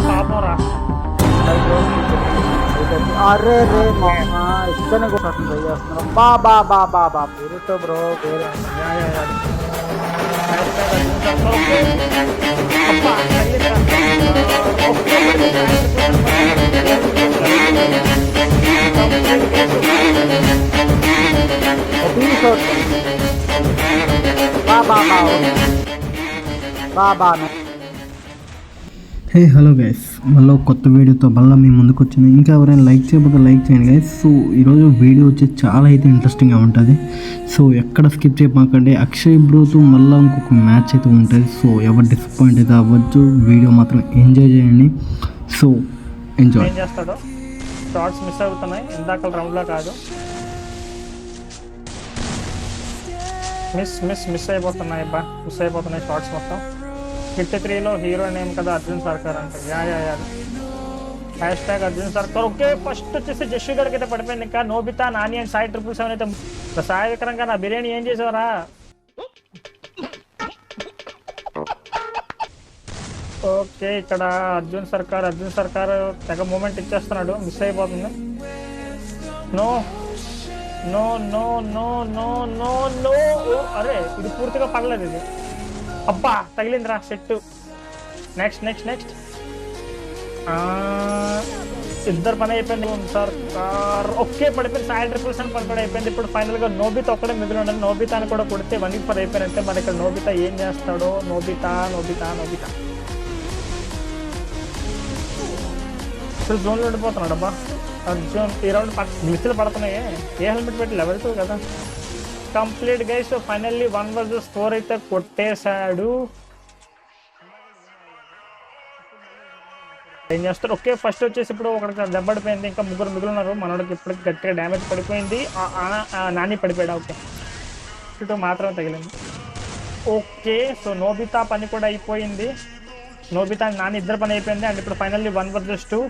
పాపం రా అరే రే మామ ఇక్కడనే కూడా ట్రై చేస్తున్నాం బా బా బా బా బా పేరుతో బ్రో పేరు yeah, yeah, yeah. Hashtag Arjun sir okay. అబ్బా, హే హలో గైస్ మళ్ళీ కొత్త వీడియోతో మళ్ళీ మీ ముందుకు వచ్చింది. ఇంకా ఎవరైనా లైక్ చేయకపోతే లైక్ చేయండి గైస్ సో ఈరోజు వీడియో వచ్చి చాలా అయితే ఇంట్రెస్టింగ్గా ఉంటుంది. సో ఎక్కడ స్కిప్ చేయమాకండి. అక్షయ్ బ్రోతో మళ్ళీ ఇంకొక మ్యాచ్ అయితే ఉంటుంది. సో ఎవరు డిసప్పాయింట్ అయితే అవ్వచ్చు వీడియో మాత్రం ఎంజాయ్ చేయండి. సో ఎంజాయ్ ఏం చేస్తాడు? షార్ట్స్ మిస్ అవుతున్నాయి. ఇందాక రౌండ్లో కాదు. మిస్ మిస్ మిస్ అయిపోతున్నాయి బా మిస్ అయిపోతున్నాయి షార్ట్స్ మొత్తం. హిట్ త్రీలో హీరో నేమ్ కదా అర్జున్ సర్కార్ అంటే. Yeah yeah yeah. Hashtag Arjun Sarkar. Okay first వచ్చేసి జస్సు గారికి అయితే పడిపోయింది. ఇంకా Nobita Nani and Sai triple seven అయితే ఇంకా సాయి విక్రంగా నా బిర్యానీ ఏం చేసావరా? ఓకే ఇక్కడ అర్జున్ సర్కార్ అర్జున్ సర్కార్ తెగ మూమెంట్ ఇచ్చేస్తున్నాడు. మిస్ అయిపోతుంది. No no no no no no no అరే ఇది పూర్తిగా పడలేదు ఇది. అబ్బా తగిలిందిరా సెట్ నెక్స్ట్ నెక్స్ట్ నెక్స్ట్ ఇద్దరు పని అయిపోయింది. సార్ కార్ ఓకే పడిపోయింది సాయి ట్రిపుల్స్ అని పని కూడా అయిపోయింది. ఇప్పుడు ఫైనల్గా ఒక్కడే మిగిలి ఉండాలి. నోబితాని కూడా కొడితే వన్ ఫర్ అయిపోయినట్టే మరి ఇక్కడ నోబితా ఏం చేస్తాడో? Nobita Nobita Nobita. అసలు జోన్లో ఉండిపోతున్నాడు అబ్బా. అర్జున్ ఈ రౌండ్ మిస్సులు పడుతున్నాయి. ఏ హెల్మెట్ పెట్టి లెవెల్ కదా. Complete guys. Finally one versus four అయితే కొట్టేశాడు. ఏం చేస్తారు? ఓకే ఫస్ట్ వచ్చేసి ఇప్పుడు ఒకటి దెబ్బడిపోయింది ఇంకా ముగ్గురు మిగులున్నారు మనోడికి ఇప్పటికి గట్టిగా డ్యామేజ్ పడిపోయింది. నాని పడిపోయాడు. ఓకే. ఇటు మాత్రం తగిలింది. ఓకే సో నోబితా పని కూడా అయిపోయింది. నోబితా నాని ఇద్దరు పని అయిపోయింది. అండ్ ఇప్పుడు finally one versus two.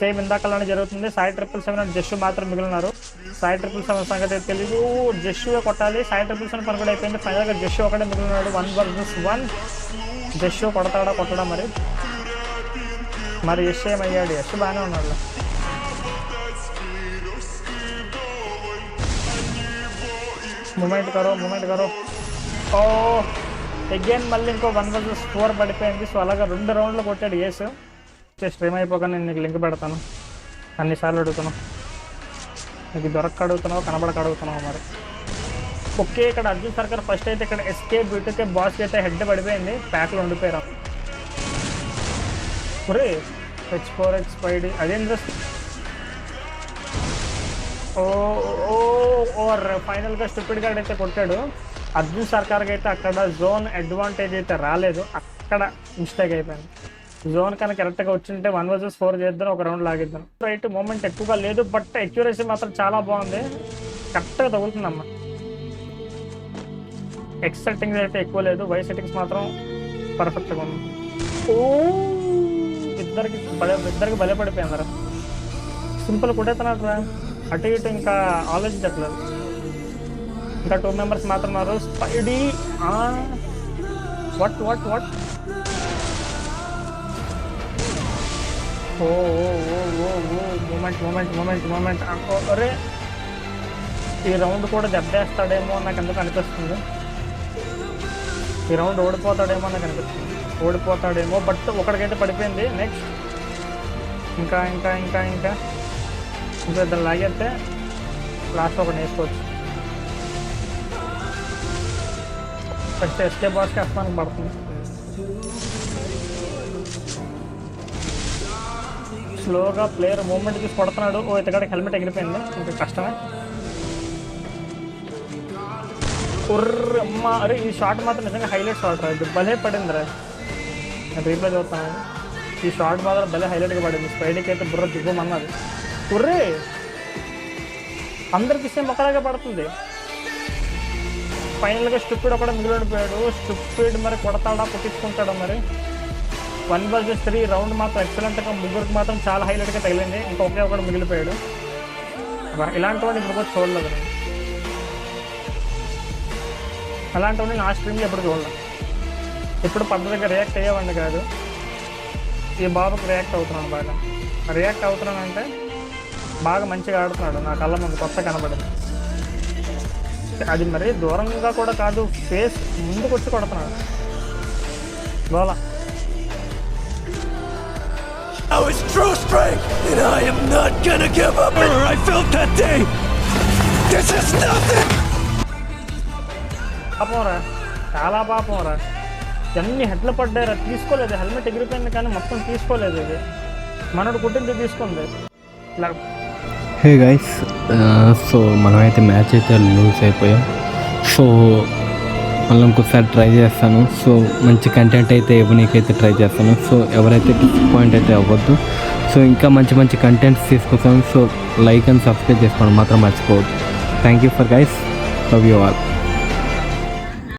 Same ఇందాకలానే జరుగుతుంది. Sai triple seven and Jassu మాత్రం మిగిలినారు. సాయి ట్రిపుల్ సెవెన్ సంగతి అయితే తెలీదు. జస్సు కొట్టాలి. సాయి ట్రిపుల్ సెవెన్ పని కూడా అయిపోయింది. ఫైనల్గా జస్సు ఒకటే మిగిలినాడు. One versus one. జస్సు కొడతాడా కొట్టడా మరి? మరి యశ్ ఏమయ్యాడు? యశ్ బాగానే ఉన్నాడు మూమెంట్ కరో మూమెంట్ కరో. ఓ అగైన్ మళ్ళీ ఇంకో వన్ వర్సెస్ ఫోర్ పడిపోయింది. సో అలాగా రెండు రౌండ్లు కొట్టాడు ఏసు స్ట్రీమ్ అయిపోగా నేను నీకు లింక్ పెడతాను. అన్నిసార్లు అడుగుతున్నావు నీకు దొరక్క అడుగుతున్నావు కనబడక అడుగుతున్నావు మరి? ఓకే ఇక్కడ అర్జున్ సర్కార్ ఫస్ట్ అయితే ఇక్కడ ఎస్కే బ్యూటీకే బాస్ అయితే హెడ్ పడిపోయింది. ప్యాక్లో ఉండిపోయారు. ఒరే H four H five D అదేం చేస్తుంది ఓ ఓ ఓర్ ఫైనల్గా స్టూపిడ్ గార్డ్ అయితే కొట్టాడు. అర్జున్ సర్కార్కి అయితే అక్కడ జోన్ అడ్వాంటేజ్ అయితే రాలేదు. అక్కడ మిస్టేక్ అయిపోయింది. జోన్ కన్నా కరెక్ట్గా వచ్చింటే వన్ వర్సెస్ ఫోర్ చేద్దాం ఒక రౌండ్ లాగిద్దాం. రైట్ మూమెంట్ ఎక్కువగా లేదు బట్ అక్యురసీ మాత్రం చాలా బాగుంది. కరెక్ట్గా తగులుతుందమ్మా. ఎక్స్ సెట్టింగ్స్ అయితే ఎక్కువ లేదు వై సెట్టింగ్స్ మాత్రం పర్ఫెక్ట్గా ఉంది. ఓ ఇద్దరికి భలే ఇద్దరికి భలే పడిపోయిందరా సింపుల్ కొట్టేస్తున్నాడు రా. అటు ఇటు ఇంకా ఆలోచించట్లేదు. ఇంకా టూ మెంబర్స్ మాత్రం Spidey what what what oh oh oh oh oh moment moment moment moment అరే ఈ రౌండ్ కూడా దెబ్బేస్తాడేమో నాకు ఎందుకు అనిపిస్తుంది? ఈ రౌండ్ ఓడిపోతాడేమో నాకు అనిపిస్తుంది. ఓడిపోతాడేమో బట్ ఒకడికైతే పడిపోయింది. నెక్స్ట్ ఇంకా ఇంకా ఇంకా ఇంకా. ఇంకా ఇద్దరు లాగేస్తే లాస్ట్ ఒకటి వేసుకోవచ్చు. ఫస్ట్ ఎస్కే బాస్కి అస్మానికి పడుతుంది. స్లోగా ప్లేయర్ మూమెంట్ తీసి కొడుతున్నాడు. ఓ ఇతగాడికి హెల్మెట్ ఎగిరిపోయింది. ఇంకా కష్టమే. ఉర్ర అరే ఈ షాట్ మాత్రం నిజంగా హైలైట్ షాట్ రా. ఇది భలే పడింది రా. నేను రీప్లే చూస్తాను. ఈ షాట్ మాత్రం భలే హైలైట్గా పడింది. స్పైడీకి అయితే బుర్ర దిగ్గమన్నది ఉర్రే! అందరికి సేమ్ ఒకలాగే పడుతుంది. ఫైనల్గా స్టూపిడ్ ఒకటి మిగిలిపోయాడు. స్టూపిడ్ మరి కొడతాడా? పుట్టించుకుంటాడా మరి? వన్ వర్సెస్ త్రీ రౌండ్ మాత్రం ఎక్సలెంట్గా ముగ్గురికి మాత్రం చాలా హైలైట్గా తగిలింది. ఇంకా ఒకే ఒకటి మిగిలిపోయాడు. ఇలాంటి వాడిని ఇప్పుడు కూడా చూడలేదు నేను అలాంటి వాడిని లాస్ట్ స్ట్రీమ్లో ఎప్పుడు చూడలేదు ఎప్పుడు పద్ధతిగా రియాక్ట్ అయ్యేవాడిని కాదు. ఈ బాబుకి రియాక్ట్ అవుతున్నాను బాగా. రియాక్ట్ అవుతున్నానంటే బాగా మంచిగా ఆడుతున్నాడు. నా కళ్ళ ముందు కొత్త కనబడింది. అది మరి దూరంగా కూడా కాదు ఫేస్ ముందుకు వచ్చి కొడుతున్నాడు. బోలా Now it's true strength, and I am not gonna give up. I felt that day. This is nothing. పాపంరా చాలా పాపంరా ఎన్ని హెడ్లు పడ్డారా తీసుకోలేదు హెల్మెట్ ఎగిరిపోయింది కానీ మొత్తం తీసుకోలేదు ఇది మనడు కుట్టింది తీసుకుంది హే గైస్ సో మనమైతే మ్యాచ్ అయితే లూజ్ అయిపోయాం సో మళ్ళీ ఇంకోసారి ట్రై చేస్తాను. సో మంచి కంటెంట్ అయితే ఇవ్వనీకైతే ట్రై చేస్తాను. సో ఎవరైతే డిసప్పాయింట్ అయితే అవ్వద్దు. సో ఇంకా మంచి మంచి కంటెంట్స్ తీసుకొస్తాను. సో లైక్ అండ్ సబ్స్క్రైబ్ చేసుకోవడం మాత్రం మర్చిపోవద్దు. Thank you for guys love you all